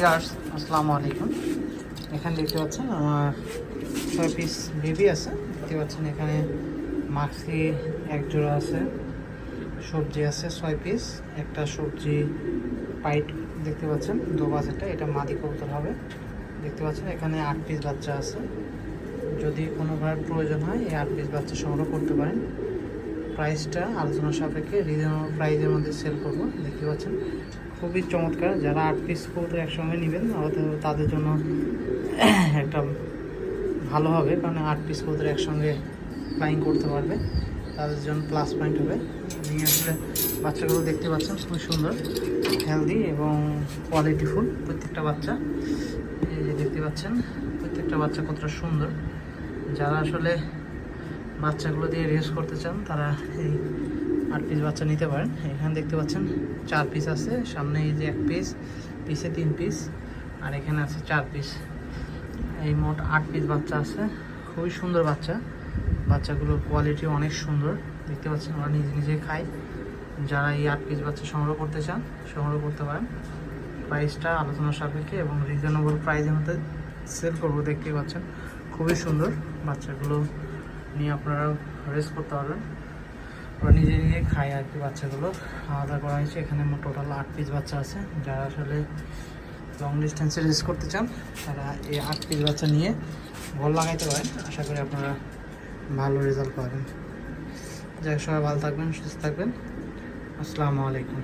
Years আসসালামু আলাইকুম। এখানে দেখতে পাচ্ছেন আমার ছয় পিস বেবি আছে। দেখতে পাচ্ছেন এখানে মাক্সি এক জোড়া আছে, সবজি আছে ছয় পিস। একটা সবজি পাইট দেখতে পাচ্ছেন দু বাজেটটা এটা মাদি কবুতর হবে। দেখতে পাচ্ছেন এখানে আট পিস বাচ্চা আছে। যদি কোনোভাবে প্রয়োজন হয়, এই আট পিস বাচ্চা সংগ্রহ করতে পারেন। প্রাইসটা আলোচনা সাপেক্ষে রিজনেবল প্রাইসের মধ্যে সেল করব, দেখতে পাচ্ছেন। খুবই চমৎকার, যারা আট পিস কবুতর একসঙ্গে নেবেন তাদের জন্য একটা ভালো হবে, কারণ আট পিস কবুতর একসঙ্গে ফ্লাইং করতে পারবে, তাদের জন্য প্লাস পয়েন্ট হবে। নিয়ে আসলে বাচ্চাগুলো দেখতে পাচ্ছেন, খুবই সুন্দর হেলদি এবং কোয়ালিটিফুল প্রত্যেকটা বাচ্চা। এই যে দেখতে পাচ্ছেন, প্রত্যেকটা বাচ্চা কতটা সুন্দর। যারা আসলে বাচ্চাগুলো দিয়ে রেস করতে চান, তারা এই আট পিস বাচ্চা নিতে পারেন। এখানে দেখতে পাচ্ছেন চার পিস আছে, সামনে এই যে এক পিস পিসে তিন পিস আর এখানে আছে চার পিস এই মোট আট পিস বাচ্চা আছে, খুবই সুন্দর বাচ্চা। বাচ্চাগুলোর কোয়ালিটি অনেক সুন্দর। দেখতে পাচ্ছেন ওরা নিজে নিজে খায়। যারা এই আট পিস বাচ্চা সংগ্রহ করতে চান, সংগ্রহ করতে পারেন। প্রাইসটা আলোচনা সাপেক্ষে এবং রিজনেবল প্রাইসের মধ্যে সেল করব, দেখতেই পাচ্ছেন। খুবই সুন্দর বাচ্চাগুলো। নিয়ে আপনারা রেস্ট করতে পারবেন। ওরা নিজে নিজে খায় আর কি বাচ্চাগুলো। আলাদা করা হয়েছে, এখানে মোট টোটাল আট পিস বাচ্চা আছে। যারা আসলে লং ডিস্টেন্সে রেস করতে চান, তারা এই আট পিস বাচ্চা নিয়ে বল লাগাইতে পারেন। আশা করি আপনারা ভালো রেজাল্ট পাবেন। যাই সবাই ভালো থাকবেন, সুস্থ থাকবেন। আসসালামু আলাইকুম।